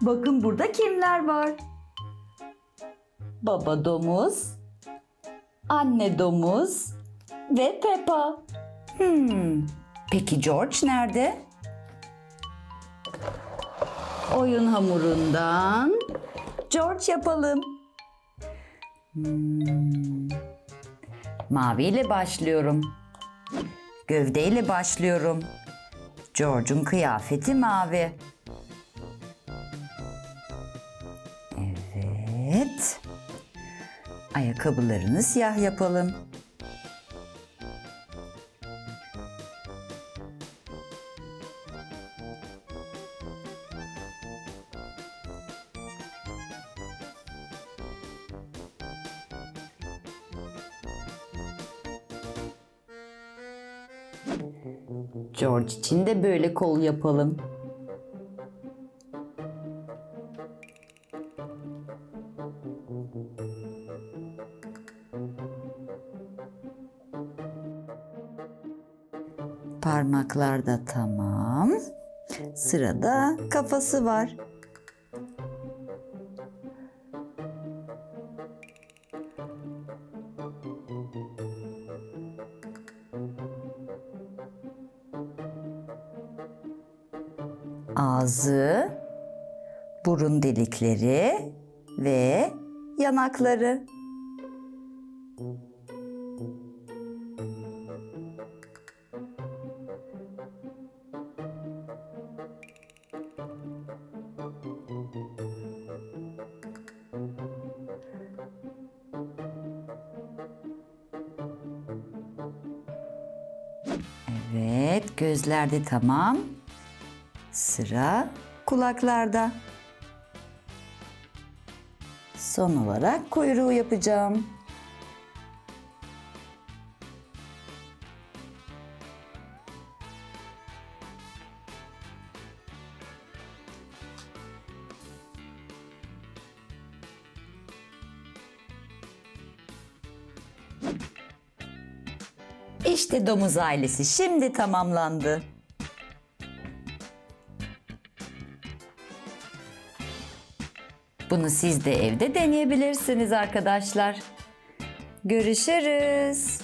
Bakın burada kimler var? Baba domuz, anne domuz ve Peppa. Hmm, peki George nerede? Oyun hamurundan George yapalım. Hmm. Mavi ile başlıyorum. Gövdeyle başlıyorum. George'un kıyafeti mavi. Evet. Ayakkabılarını siyah yapalım. George için de böyle kol yapalım. Parmaklar da tamam. Sırada kafası var. Ağzı, burun delikleri ve yanakları. Evet, gözler de tamam. Sıra kulaklarda. Son olarak kuyruğu yapacağım. İşte domuz ailesi şimdi tamamlandı. Bunu siz de evde deneyebilirsiniz arkadaşlar. Görüşürüz.